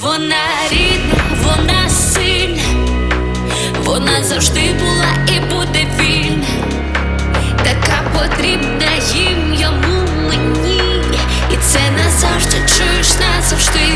Вона рідна, вона сильна, вона завжди була і буде вільна, така потрібна їм йому мені, і це назавжди чуєш назавжди.